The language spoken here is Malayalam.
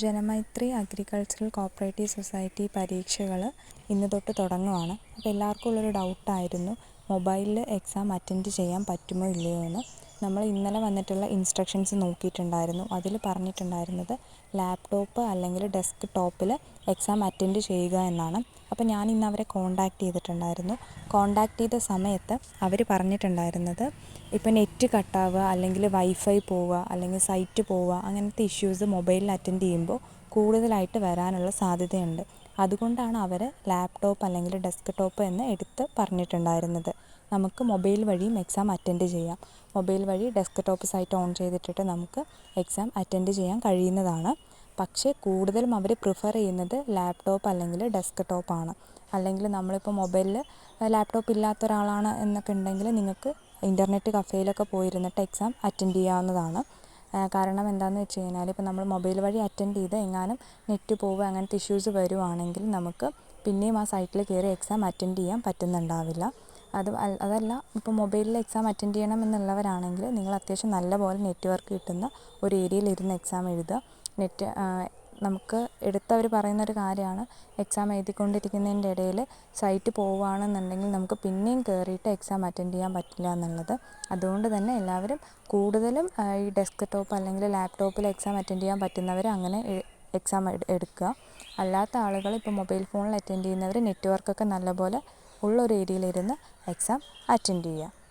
ജനമൈത്രി അഗ്രികൾച്ചറൽ കോപ്പറേറ്റീവ് സൊസൈറ്റി പരീക്ഷകൾ ഇന്ന് തൊട്ട് തുടങ്ങുകയാണ് അപ്പോൾ എല്ലാവർക്കും ഉള്ളൊരു ഡൗട്ടായിരുന്നു മൊബൈലിൽ എക്സാം അറ്റൻഡ് ചെയ്യാൻ പറ്റുമോ ഇല്ലയോ എന്ന്. നമ്മൾ ഇന്നലെ വന്നിട്ടുള്ള ഇൻസ്ട്രക്ഷൻസ് നോക്കിയിട്ടുണ്ടായിരുന്നു. അതിൽ പറഞ്ഞിട്ടുണ്ടായിരുന്നത് ലാപ്ടോപ്പ് അല്ലെങ്കിൽ ഡെസ്ക് ടോപ്പിൽ എക്സാം അറ്റൻഡ് ചെയ്യുക എന്നാണ്. അപ്പോൾ ഞാൻ ഇന്ന് അവരെ കോൺടാക്റ്റ് ചെയ്തിട്ടുണ്ടായിരുന്നു. കോൺടാക്റ്റ് ചെയ്ത സമയത്ത് അവർ പറഞ്ഞിട്ടുണ്ടായിരുന്നത് ഇപ്പോൾ നെറ്റ് കട്ടാവുക അല്ലെങ്കിൽ വൈഫൈ പോവുക അല്ലെങ്കിൽ സൈറ്റ് പോവുക അങ്ങനത്തെ ഇഷ്യൂസ് മൊബൈലിൽ അറ്റൻഡ് ചെയ്യുമ്പോൾ കൂടുതലായിട്ട് വരാനുള്ള സാധ്യതയുണ്ട്. അതുകൊണ്ടാണ് അവർ ലാപ്ടോപ്പ് അല്ലെങ്കിൽ ഡെസ്ക് ടോപ്പ് എന്ന് എടുത്ത് പറഞ്ഞിട്ടുണ്ടായിരുന്നത്. നമുക്ക് മൊബൈൽ വഴിയും എക്സാം അറ്റൻഡ് ചെയ്യാം. മൊബൈൽ വഴി ഡെസ്ക് ടോപ്പ് സൈറ്റ് ഓൺ ചെയ്തിട്ടിട്ട് നമുക്ക് എക്സാം അറ്റൻഡ് ചെയ്യാൻ കഴിയുന്നതാണ്. പക്ഷേ കൂടുതലും അവർ പ്രിഫർ ചെയ്യുന്നത് ലാപ്ടോപ്പ് അല്ലെങ്കിൽ ഡെസ്ക് ടോപ്പാണ് അല്ലെങ്കിൽ നമ്മളിപ്പോൾ മൊബൈലിൽ ലാപ്ടോപ്പ് ഇല്ലാത്ത ഒരാളാണ് എന്നൊക്കെ ഉണ്ടെങ്കിൽ നിങ്ങൾക്ക് ഇന്റർനെറ്റ് കഫേയിലൊക്കെ പോയിരുന്നിട്ട് എക്സാം അറ്റൻഡ് ചെയ്യാവുന്നതാണ്. കാരണം എന്താണെന്ന് വെച്ച് കഴിഞ്ഞാൽ ഇപ്പോൾ നമ്മൾ മൊബൈൽ വഴി അറ്റൻഡ് ചെയ്ത് എങ്ങാനും നെറ്റ് പോവുക അങ്ങനത്തെ ഇഷ്യൂസ് വരുവാണെങ്കിൽ നമുക്ക് പിന്നെയും ആ സൈറ്റിൽ കയറി എക്സാം അറ്റൻഡ് ചെയ്യാൻ പറ്റുന്നുണ്ടാവില്ല. അത് അതല്ല ഇപ്പോൾ മൊബൈലിൽ എക്സാം അറ്റൻഡ് ചെയ്യണം എന്നുള്ളവരാണെങ്കിൽ നിങ്ങൾ അത്യാവശ്യം നല്ലപോലെ നെറ്റ്വർക്ക് കിട്ടുന്ന ഒരു ഏരിയയിൽ ഇരുന്ന് എക്സാം എഴുതുക. നെറ്റ് നമുക്ക് എടുത്തവർ പറയുന്നൊരു കാര്യമാണ്. എക്സാം എഴുതിക്കൊണ്ടിരിക്കുന്നതിന്റെ ഇടയിൽ സൈറ്റ് പോവുകയാണെന്നുണ്ടെങ്കിൽ നമുക്ക് പിന്നെയും കയറിയിട്ട് എക്സാം അറ്റൻഡ് ചെയ്യാൻ പറ്റില്ല എന്നുള്ളത്. അതുകൊണ്ട് തന്നെ എല്ലാവരും കൂടുതലും ഈ ഡെസ്ക് ടോപ്പ് അല്ലെങ്കിൽ ലാപ്ടോപ്പിൽ എക്സാം അറ്റൻഡ് ചെയ്യാൻ പറ്റുന്നവർ അങ്ങനെ എക്സാം എടുക്കുക. അല്ലാത്ത ആളുകൾ ഇപ്പോൾ മൊബൈൽ ഫോണിൽ അറ്റൻഡ് ചെയ്യുന്നവർ നെറ്റ്വർക്കൊക്കെ നല്ലപോലെ ഉള്ളൊരു ഏരിയയിലിരുന്ന് എക്സാം അറ്റൻഡ് ചെയ്യുക.